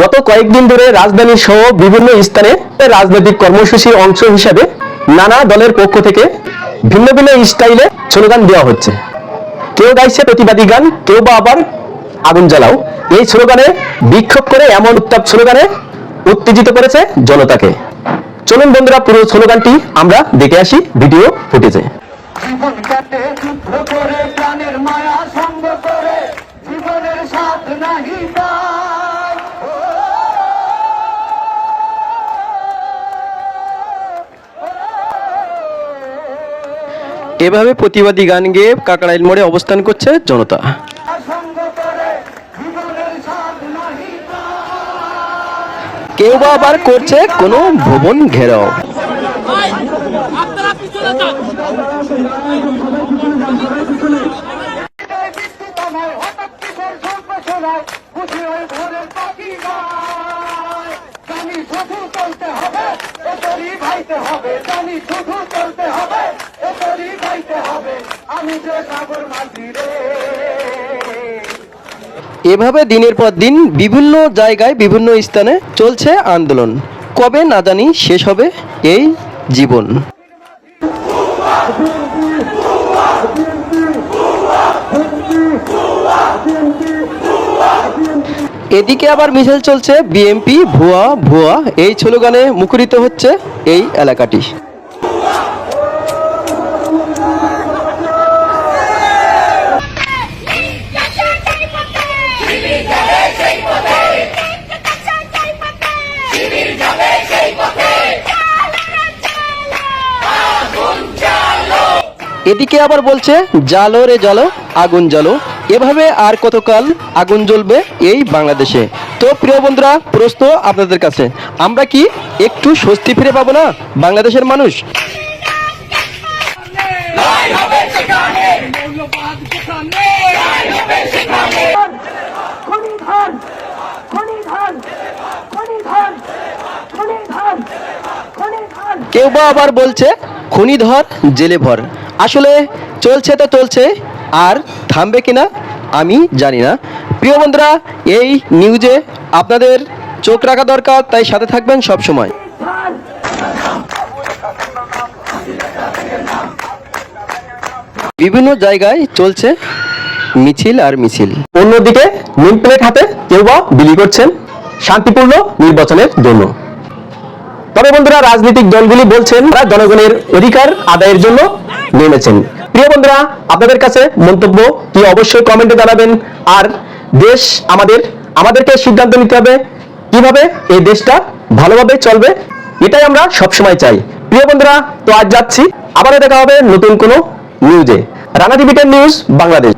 গত কয়েকদিন ধরে রাজধানী সহ বিভিন্ন স্থানে রাজনৈতিক কর্মসূচির অংশ হিসাবে নানা দলের পক্ষ থেকে ভিন্ন ভিন্ন স্টাইলে স্লোগান দেওয়া হচ্ছে। কেউ গাইছে প্রতিবাদী গান, কেউ বা আবার আগুন জ্বালাও। এই স্লোগানে বিক্ষোভ করে এমন উত্তাপ স্লোগানে উত্তেজিত করেছে জনতাকে। চলুন বন্ধুরা, পুরো স্লোগানটি আমরা দেখে আসি ভিডিও ফুটেজে। এভাবে প্রতিবাদী গান গেয়ে কাকড়াইল মোড়ে অবস্থান করছে জনতা। কেউ বা আবার করছে কোনো ভবন ঘেরাও ভাই আপনারা পিছনে এভাবে দিনের পর দিন বিভিন্ন জায়গায়, বিভিন্ন স্থানে চলছে আন্দোলন। কবে না জানি শেষ হবে এই জীবন। এদিকে আবার মিছিল চলছে, বিএমপি, ভুয়া ভুয়া, এই স্লোগানে মুখরিত হচ্ছে এই এলাকাটি। এদিকে আবার বলছে, জালো রে জালো, আগুন জ্বালো। এভাবে আর কতকাল আগুন জ্বলবে এই বাংলাদেশে? তো প্রিয় বন্ধুরা, প্রশ্ন আপনাদের কাছে, আমরা কি একটু স্বস্তি ফিরে পাবো না বাংলাদেশের মানুষ? কেউ বা আবার বলছে খনি ধর জেলে ভর। আসলে চলছে তো চলছে, আর থামবে কিনা আমি জানি না। প্রিয় বন্ধুরা, এই নিউজে আপনাদের চোখ রাখা দরকার, তাই সাথে থাকবেন সব সময়। বিভিন্ন জায়গায় চলছে মিছিল আর মিছিল। অন্যদিকে নীল প্লেট হাতে কেউ বা বিলি করছেন শান্তিপূর্ণ নির্বাচনের জন্য। তবে বন্ধুরা, রাজনৈতিক দলগুলি বলছেন, তারা জনগণের অধিকার আদায়ের জন্য নেমেছেন। প্রিয় বন্ধুরা, আপনাদের কাছে মন্তব্য কি অবশ্যই কমেন্টে জানাবেন। আর দেশ আমাদের, আমাদেরকে সিদ্ধান্ত নিতে হবে কীভাবে এই দেশটা ভালোভাবে চলবে, এটাই আমরা সবসময় চাই। প্রিয় বন্ধুরা, তো আজ যাচ্ছি। আবারও দেখা হবে নতুন কোনো নিউজে রানা টিভিটেন নিউজ বাংলাদেশ।